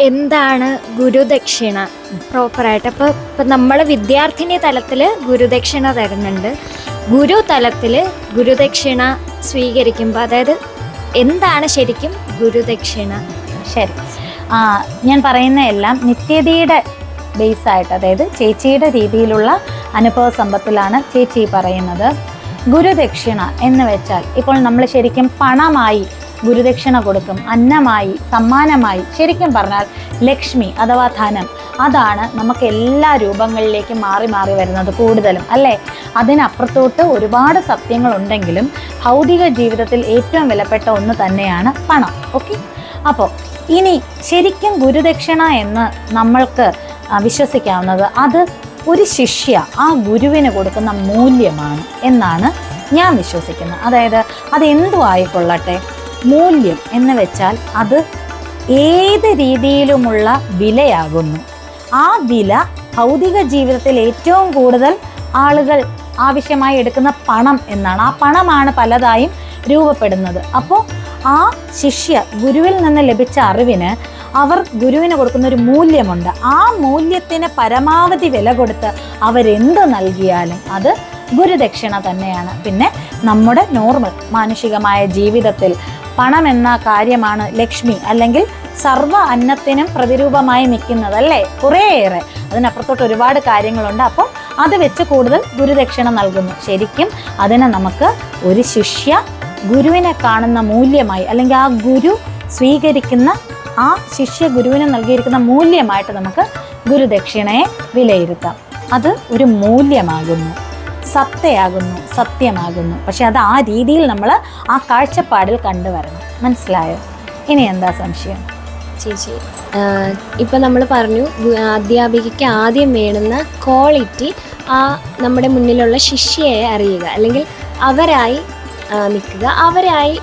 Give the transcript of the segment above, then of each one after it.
എന്താണ് ഗുരുദക്ഷിണ? പ്രോപ്പറായിട്ട് അപ്പോൾ ഇപ്പം നമ്മൾ വിദ്യാർത്ഥിനി തലത്തിൽ ഗുരുദക്ഷിണ തരുന്നുണ്ട്. ഗുരു തലത്തിൽ ഗുരുദക്ഷിണ സ്വീകരിക്കുമ്പോൾ അതായത് എന്താണ് ശരിക്കും ഗുരുദക്ഷിണ? ശരി. ഞാൻ പറയുന്ന എല്ലാം നിത്യതയുടെ ബേസായിട്ട് അതായത് ചേച്ചിയുടെ രീതിയിലുള്ള അനുഭവ സമ്പത്തിലാണ് ചേച്ചി പറയുന്നത്. ഗുരുദക്ഷിണ എന്ന് വെച്ചാൽ ഇപ്പോൾ നമ്മൾ ശരിക്കും പണമായി ഗുരുദക്ഷിണ കൊടുക്കും. അന്നമായി സമ്മാനമായി ശരിക്കും പറഞ്ഞാൽ ലക്ഷ്മി അഥവാ ധനം. അതാണ് നമുക്ക് എല്ലാ രൂപങ്ങളിലേക്കും മാറി മാറി വരുന്നത് കൂടുതലും അല്ലേ? അതിനപ്പുറത്തോട്ട് ഒരുപാട് സത്യങ്ങളുണ്ടെങ്കിലും ഭൗതിക ജീവിതത്തിൽ ഏറ്റവും വിലപ്പെട്ട ഒന്ന് തന്നെയാണ് പണം. ഓക്കെ? അപ്പോൾ ഇനി ശരിക്കും ഗുരുദക്ഷിണ എന്ന് നമ്മൾക്ക് വിശ്വസിക്കാവുന്നത് അത് ഒരു ശിഷ്യ ആ ഗുരുവിന് കൊടുക്കുന്ന മൂല്യമാണ് എന്നാണ് ഞാൻ വിശ്വസിക്കുന്നത്. അതായത് അത് എന്തു ആയിക്കൊള്ളട്ടെ? മൂല്യം എന്ന് വെച്ചാൽ അത് ഏത് രീതിയിലുമുള്ള വിലയാകുന്നു. ആ വില ഭൗതിക ജീവിതത്തിൽ ഏറ്റവും കൂടുതൽ ആളുകൾ ആവശ്യമായി എടുക്കുന്ന പണം എന്നാണ്. ആ പണമാണ് പലതായും രൂപപ്പെടുന്നത്. അപ്പോൾ ആ ശിഷ്യ ഗുരുവിൽ നിന്ന് ലഭിച്ച അറിവിന് അവർ ഗുരുവിന് കൊടുക്കുന്ന ഒരു മൂല്യമുണ്ട്. ആ മൂല്യത്തിന് പരമാവധി വില കൊടുത്ത് അവരെന്ത് നൽകിയാലും അത് ഗുരുദക്ഷിണ തന്നെയാണ്. പിന്നെ നമ്മുടെ നോർമൽ മാനുഷികമായ ജീവിതത്തിൽ പണം എന്ന കാര്യമാണ് ലക്ഷ്മി അല്ലെങ്കിൽ സർവ അന്നത്തിനും പ്രതിരൂപമായി നിൽക്കുന്നത് അല്ലേ? കുറേയേറെ. അതിനപ്പുറത്തോട്ട് ഒരുപാട് കാര്യങ്ങളുണ്ട്. അപ്പോൾ അത് വെച്ച് കൂടുതൽ ഗുരുദക്ഷിണ നൽകുന്നു. ശരിക്കും അതിനെ നമുക്ക് ഒരു ശിഷ്യ ഗുരുവിനെ കാണുന്ന മൂല്യമായി അല്ലെങ്കിൽ ആ ഗുരു സ്വീകരിക്കുന്ന ആ ശിഷ്യ ഗുരുവിന് നൽകിയിരിക്കുന്ന മൂല്യമായിട്ട് നമുക്ക് ഗുരുദക്ഷിണയെ വിലയിരുത്താം. അത് ഒരു മൂല്യമാകുന്നു. സത്തയാകുന്നു സത്യമാകുന്നു. പക്ഷെ അത് ആ രീതിയിൽ നമ്മൾ ആ കാഴ്ചപ്പാടിൽ കണ്ടുവരണം. മനസ്സിലായോ? ഇനി എന്താ സംശയം? ചേച്ചി ഇപ്പം നമ്മൾ പറഞ്ഞു അധ്യാപികയ്ക്ക് ആദ്യം വേണ്ടുന്ന ക്വാളിറ്റി ആ നമ്മുടെ മുന്നിലുള്ള ശിഷ്യയെ അറിയുക. അല്ലെങ്കിൽ അവരായി നിൽക്കുക. അവരായി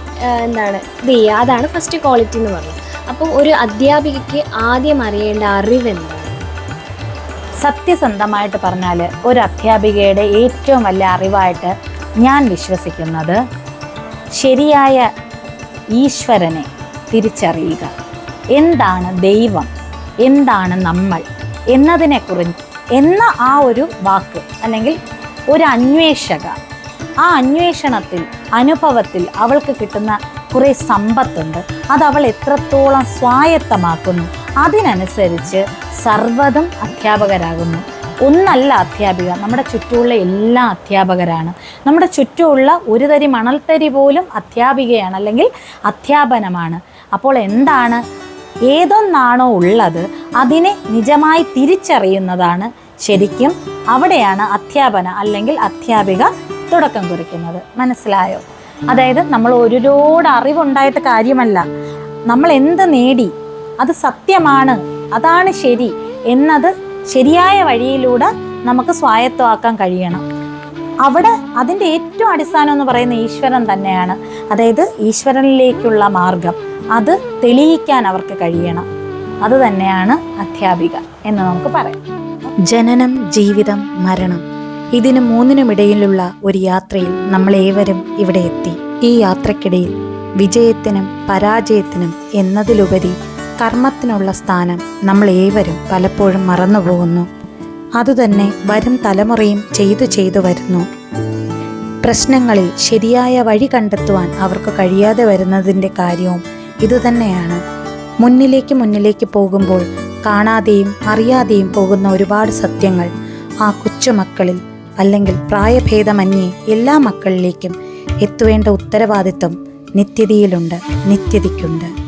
എന്താണ് ഇത് ചെയ്യുക. അതാണ് ഫസ്റ്റ് ക്വാളിറ്റി എന്ന് പറഞ്ഞത്. അപ്പോൾ ഒരു അധ്യാപികയ്ക്ക് ആദ്യം അറിയേണ്ട അറിവ് എന്താണ് സത്യസന്ധമായിട്ട് പറഞ്ഞാൽ ഒരു അധ്യാപികയുടെ ഏറ്റവും വലിയ അറിവായിട്ട് ഞാൻ വിശ്വസിക്കുന്നത് ശരിയായ ഈശ്വരനെ തിരിച്ചറിയുക. എന്താണ് ദൈവം? എന്താണ് നമ്മൾ? എന്നതിനെക്കുറിച്ച് എന്ന ആ ഒരു വാക്ക് അല്ലെങ്കിൽ ഒരു അന്വേഷക ആ അന്വേഷണത്തിൽ അനുഭവത്തിൽ അവൾക്ക് കിട്ടുന്ന കുറേ സമ്പത്തുണ്ട്. അത് അവൾ എത്രത്തോളം സ്വായത്തമാക്കുന്നു. അതിനനുസരിച്ച് സർവതും അധ്യാപകരാകുന്നു. ഒന്നല്ല അധ്യാപിക നമ്മുടെ ചുറ്റുമുള്ള എല്ലാ അധ്യാപകരാണ്. നമ്മുടെ ചുറ്റുമുള്ള ഒരു തരി മണൽത്തരി പോലും അധ്യാപികയാണ് അല്ലെങ്കിൽ അധ്യാപനമാണ്. അപ്പോൾ എന്താണ്? ഏതൊന്നാണോ ഉള്ളത് അതിനെ നിജമായി തിരിച്ചറിയുന്നതാണ് ശരിക്കും അവിടെയാണ് അധ്യാപന അല്ലെങ്കിൽ അധ്യാപിക തുടക്കം കുറിക്കുന്നത്. മനസ്സിലായോ? അതായത് നമ്മൾ ഒരുപാട് അറിവുണ്ടായിട്ട് കാര്യമല്ല. നമ്മൾ എന്ത് നേടി അത് സത്യമാണ് അതാണ് ശരി എന്നത് ശരിയായ വഴിയിലൂടെ നമുക്ക് സ്വായത്തമാക്കാൻ കഴിയണം. അവിടെ അതിന്റെ ഏറ്റവും അടിസ്ഥാനം എന്ന് പറയുന്ന ഈശ്വരൻ തന്നെയാണ്. അതായത് ഈശ്വരനിലേക്കുള്ള മാർഗം അത് തെളിയിക്കാൻ അവർക്ക് കഴിയണം. അത് തന്നെയാണ് അധ്യാപിക എന്ന് നമുക്ക് പറയാം. ജനനം ജീവിതം മരണം ഇതിന് മൂന്നിനുമിടയിലുള്ള ഒരു യാത്രയിൽ നമ്മൾ ഏവരും ഇവിടെ എത്തി. ഈ യാത്രക്കിടയിൽ വിജയത്തിനും പരാജയത്തിനും എന്നതിലുപരി കർമ്മത്തിനുള്ള സ്ഥാനം നമ്മൾ ഏവരും പലപ്പോഴും മറന്നുപോകുന്നു. അതുതന്നെ വരും തലമുറയും ചെയ്തു ചെയ്തു വരുന്നു. പ്രശ്നങ്ങളിൽ ശരിയായ വഴി കണ്ടെത്തുവാൻ അവർക്ക് കഴിയാതെ വരുന്നതിന്റെ കാര്യവും ഇതുതന്നെയാണ്. മുന്നിലേക്ക് മുന്നിലേക്ക് പോകുമ്പോൾ കാണാതെയും അറിയാതെയും പോകുന്ന ഒരുപാട് സത്യങ്ങൾ ആ കൊച്ചുമക്കളിൽ അല്ലെങ്കിൽ പ്രായഭേദമന്യേ എല്ലാ മക്കളിലേക്കും എത്തുവേണ്ട ഉത്തരവാദിത്വം നിത്യതയിലുണ്ട് നിത്യതയ്ക്കുണ്ട്.